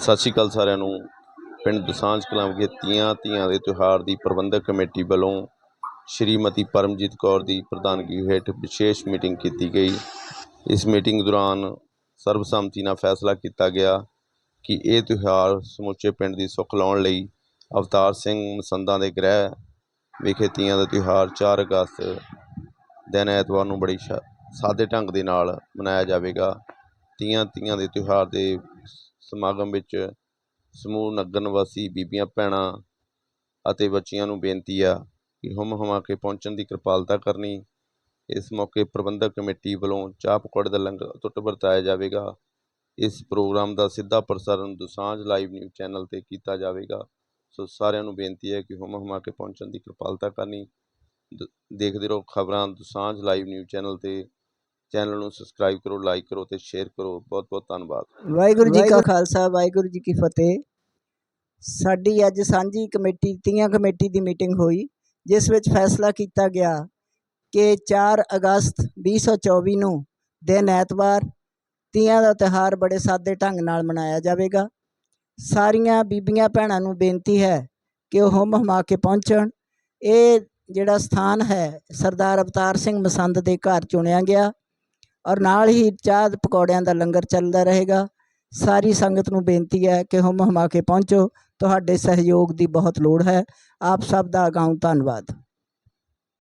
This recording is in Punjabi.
ਸਤਿ ਸ਼੍ਰੀ ਅਕਾਲ ਸਾਰਿਆਂ ਨੂੰ। ਪਿੰਡ ਦੁਸਾਂਝ ਕਲਾਂ ਵਿਖੇ ਤੀਆਂ ਧੀਆਂ ਦੇ ਤਿਉਹਾਰ ਦੀ ਪ੍ਰਬੰਧਕ ਕਮੇਟੀ ਵੱਲੋਂ ਸ਼੍ਰੀਮਤੀ ਪਰਮਜੀਤ ਕੌਰ ਦੀ ਪ੍ਰਧਾਨਗੀ ਹੇਠ ਵਿਸ਼ੇਸ਼ ਮੀਟਿੰਗ ਕੀਤੀ ਗਈ। ਇਸ ਮੀਟਿੰਗ ਦੌਰਾਨ ਸਰਬਸੰਮਤੀ ਨਾਲ ਫੈਸਲਾ ਕੀਤਾ ਗਿਆ ਕਿ ਇਹ ਤਿਉਹਾਰ ਸਮੁੱਚੇ ਪਿੰਡ ਦੀ ਸੁੱਖ ਲਾਉਣ ਲਈ ਅਵਤਾਰ ਸਿੰਘ ਮਸੰਦਾਂ ਦੇ ਗ੍ਰਹਿ ਵਿਖੇ ਤੀਆਂ ਦਾ ਤਿਉਹਾਰ 4 ਅਗਸਤ ਦਿਨ ਐਤਵਾਰ ਨੂੰ ਬੜੀ ਸ਼ਾ- ਸਾਦੇ ਢੰਗ ਦੇ ਨਾਲ ਮਨਾਇਆ ਜਾਵੇਗਾ। ਤੀਆਂ ਤੀਆਂ ਦੇ ਤਿਉਹਾਰ ਦੇ ਸਮਾਗਮ ਵਿੱਚ ਸਮੂਹ ਨਗਰ ਨਿਵਾਸੀ ਬੀਬੀਆਂ, ਭੈਣਾਂ ਅਤੇ ਬੱਚੀਆਂ ਨੂੰ ਬੇਨਤੀ ਆ ਕਿ ਹੁਮ ਹਮਾ ਕੇ ਪਹੁੰਚਣ ਦੀ ਕਿਰਪਾਲਤਾ ਕਰਨੀ। ਇਸ ਮੌਕੇ ਪ੍ਰਬੰਧਕ ਕਮੇਟੀ ਵੱਲੋਂ ਚਾਹ ਪਕੌੜੇ ਦਾ ਲੰਗਰ ਅਟੁੱਟ ਵਰਤਾਇਆ ਜਾਵੇਗਾ। ਇਸ ਪ੍ਰੋਗਰਾਮ ਦਾ ਸਿੱਧਾ ਪ੍ਰਸਾਰਣ ਦੁਸਾਂਝ ਲਾਈਵ ਨਿਊਜ਼ ਚੈਨਲ ਤੇ ਕੀਤਾ ਜਾਵੇਗਾ। ਸੋ ਸਾਰਿਆਂ ਨੂੰ ਬੇਨਤੀ ਹੈ ਕਿ ਹੁਮ ਹਮਾ ਕੇ ਪਹੁੰਚਣ ਦੀ ਕਿਰਪਾਲਤਾ ਕਰਨੀ। ਦ- ਦੇਖਦੇ ਰਹੋ ਖਬਰਾਂ ਦੁਸਾਂਝ ਲਾਈਵ ਨਿਊਜ਼ ਚੈਨਲ ਤੇ ਚੈਨਲ ਨੂੰ ਸਬਸਕ੍ਰਾਈਬ ਕਰੋ ਲਾਈਕ ਕਰੋ ਤੇ ਸ਼ੇਅਰ ਕਰੋ। ਬਹੁਤ ਬਹੁਤ ਧੰਨਵਾਦ। ਵਾਹਿਗੁਰੂ ਜੀ ਕਾ ਖਾਲਸਾ ਵਾਹਿਗੁਰੂ ਜੀ ਕੀ ਫਤਿਹ। ਸਾਡੀ ਅੱਜ ਸਾਂਝੀ ਕਮੇਟੀ ਤੀਆਂ ਕਮੇਟੀ ਦੀ ਮੀਟਿੰਗ ਹੋਈ ਜਿਸ ਵਿੱਚ ਫੈਸਲਾ ਕੀਤਾ ਗਿਆ ਕਿ 4 ਅਗਸਤ 2024 ਨੂੰ ਦਿਨ ਐਤਵਾਰ ਤੀਆਂ ਦਾ ਤਿਉਹਾਰ ਬੜੇ ਸਾਦੇ ਢੰਗ ਨਾਲ ਮਨਾਇਆ ਜਾਵੇਗਾ। ਸਾਰੀਆਂ ਬੀਬੀਆਂ ਭੈਣਾਂ ਨੂੰ ਬੇਨਤੀ ਹੈ ਕਿ ਉਹ ਹੁਮ ਹੁਮਾ ਕੇ ਪਹੁੰਚਣ। ਇਹ ਜਿਹੜਾ ਸਥਾਨ ਹੈ ਸਰਦਾਰ ਅਵਤਾਰ ਸਿੰਘ ਮਸੰਦ ਦੇ ਘਰ ਚੁਣਿਆ ਗਿਆ। ਔਰ ਨਾਲ ਹੀ ਚਾਹ ਪਕੌੜਿਆਂ ਦਾ ਲੰਗਰ ਚੱਲਦਾ ਰਹੇਗਾ। ਸਾਰੀ ਸੰਗਤ ਨੂੰ ਬੇਨਤੀ ਹੈ ਕਿ ਹੁਮ ਹਮਾ ਕੇ ਪਹੁੰਚੋ। ਤੁਹਾਡੇ ਸਹਿਯੋਗ ਦੀ ਬਹੁਤ ਲੋੜ ਹੈ। ਆਪ ਸਭ ਦਾ ਅਗਾਊਂ ਧੰਨਵਾਦ।